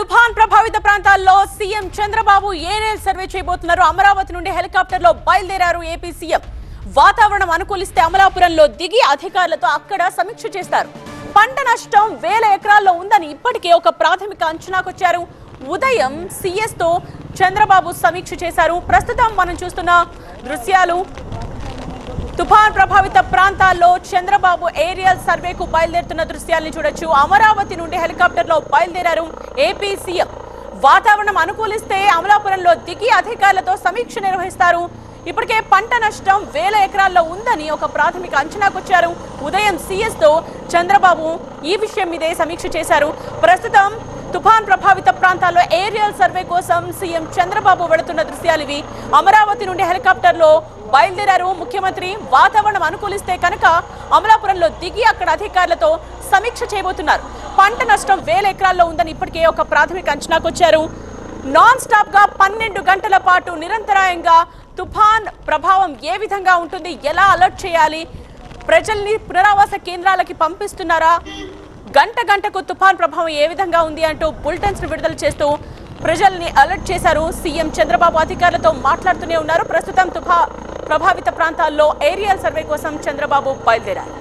తుఫాన్ ప్రభావిత ప్రాంతాల్లో సీఎం చంద్రబాబు ఏరియల్ సర్వే చేయబోతున్నారు. అమరావతి నుండి హెలికాప్టర్లో బయలుదేరారు ఏపీ సీఎం. వాతావరణం అనుకూలిస్తే అమలాపురంలో దిగి అధికారులతో అక్కడ సమీక్ష చేస్తారు. పంట నష్టం వేల ఎకరాల్లో ఉందని ఇప్పటికే ఒక ప్రాథమిక అంచనాకొచ్చారు. ఉదయం సీఎస్తో చంద్రబాబు సమీక్ష చేశారు. ప్రస్తుతం మనం చూస్తున్న దృశ్యాలు తుఫాన్ ప్రభావిత ప్రాంతాల్లో చంద్రబాబు ఏరియల్ సర్వేకు బయలుదేరుతున్న దృశ్యాల్ని చూడొచ్చు. అమరావతి నుండి హెలికాప్టర్లో బయలుదేరారు ఏపీ సీఎం. వాతావరణం అనుకూలిస్తే అమలాపురంలో దిగి అధికారులతో సమీక్ష నిర్వహిస్తారు. ఇప్పటికే పంట నష్టం వేల ఎకరాల్లో ఉందని ఒక ప్రాథమిక అంచనాకొచ్చారు. ఉదయం సీఎస్తో చంద్రబాబు ఈ విషయం మీదే సమీక్ష చేశారు. ప్రస్తుతం తుఫాన్ ప్రభావిత ప్రాంతాల్లో ఏరియల్ సర్వే కోసం సీఎం చంద్రబాబు వెళుతున్న దృశ్యాలు ఇవి. అమరావతి నుండి హెలికాప్టర్లో బయలుదేరారు. ముఖ్యమంత్రి వాతావరణం అనుకూలిస్తే కనుక అమలాపురంలో దిగి అక్కడ అధికారులతో సమీక్ష చేయబోతున్నారు. పంట నష్టం వేల ఎకరాల్లో ఉందని ఇప్పటికే ఒక ప్రాథమిక అంచనాకొచ్చారు నాన్ స్టాప్గా పన్నెండు గంటల పాటు నిరంతరాయంగా తుఫాన్ ప్రభావం ఏ విధంగా ఉంటుంది ఎలా అలర్ట్ చేయాలి ప్రజల్ని పునరావాస కేంద్రాలకి పంపిస్తున్నారా గంట గంటకు తుఫాన్ ప్రభావం ఏ విధంగా ఉంది అంటూ బులెటిన్స్ విడుదల చేస్తూ ప్రజల్ని అలర్ట్ చేశారు సీఎం చంద్రబాబు అధికారులతో మాట్లాడుతూనే ఉన్నారు. ప్రస్తుతం తుఫా ప్రభావిత ప్రాంతాల్లో ఏరియల్ సర్వే కోసం చంద్రబాబు బయలుదేరారు.